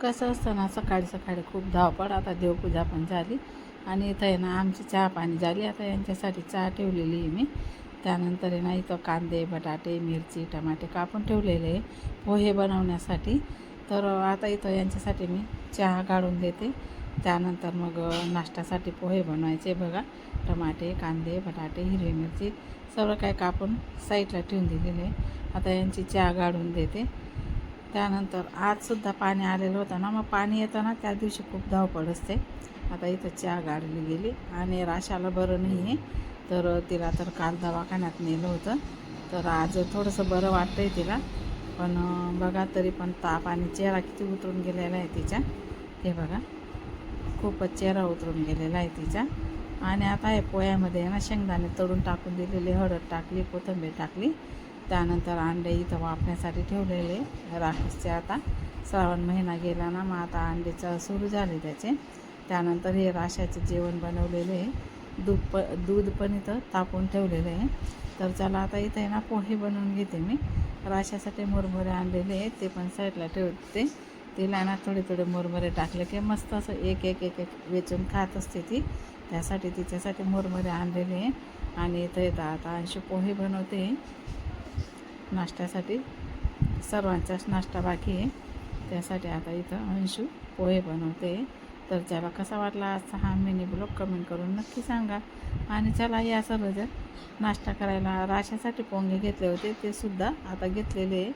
कसं असतं ना सकाळी सकाळी खूप धावपळ आता देवपूजा पण झाली. आणि इथं आहे ना आमची चहा पाणी झाली. आता यांच्यासाठी चहा ठेवलेली आहे मी. त्यानंतर आहे ना इथं कांदे बटाटे मिरची टमाटे कापून ठेवलेले आहे. पोहे बनवण्यासाठी. तर आता इथं यांच्यासाठी मी चहा काढून देते. त्यानंतर मग नाश्त्यासाठी पोहे बनवायचे बघा. टमाटे कांदे बटाटे हिरवी मिरची सर्व काय कापून साईडला ठेवून दिलेले आहे. आता यांची चहा काढून देते. त्यानंतर आजसुद्धा पाणी आलेलं होतं ना. मग पाणी येताना त्या दिवशी खूप धावपळ असते. आता इथं चहा गाडली गेली आणि राशाला बरं नाही आहे तर तिला तर काल दवाखान्यात नेलं होतं. तर आज थोडंसं बरं वाटतं आहे तिला. पण बघा तरी पण ताप आणि चेहरा किती उतरून गेलेला आहे तिच्या. हे बघा. खूपच चेहरा उतरून गेलेला आहे तिचा. आणि आता हे पोह्यामध्ये ना शेंगदाणे तळून टाकून दिलेले हळद टाकली कोथिंबीर टाकली. त्यानंतर अंडे इथं वापण्यासाठी ठेवलेले राकेशचे आता. श्रावण महिना गेला ना मग आता अंडेचं सुरू झाले त्याचे. त्यानंतर हे राशाचे जेवण बनवलेले आहे. दूध प दूध पण इथं तापून ठेवलेलं आहे. तर चला आता इथं आहे ना पोहे बनवून घेते मी. राशासाठी मुरमुरे आणलेले आहेत ते पण साईडला ठेवते. तिला ना थोडे थोडे मुरमुरे टाकले की मस्त असं एक एक एक एक वेचून खात असते ती. त्यासाठी तिच्यासाठी मुरमुरे आणलेले आहे. आणि इथं येतं आता अंशी पोहे बनवते. नाश्त्यासाठी सर्वांचाच नाश्ता बाकी आहे. त्यासाठी आता इथं अंशू पोहे बनवते. तर त्याला कसा वाटला आजचा हा मिनी ब्लॉग कमेंट करून नक्की सांगा. आणि चला या सर्वजण नाश्ता करायला. राशासाठी पोंगे घेतले होते ते सुद्धा आता घेतलेले आहे.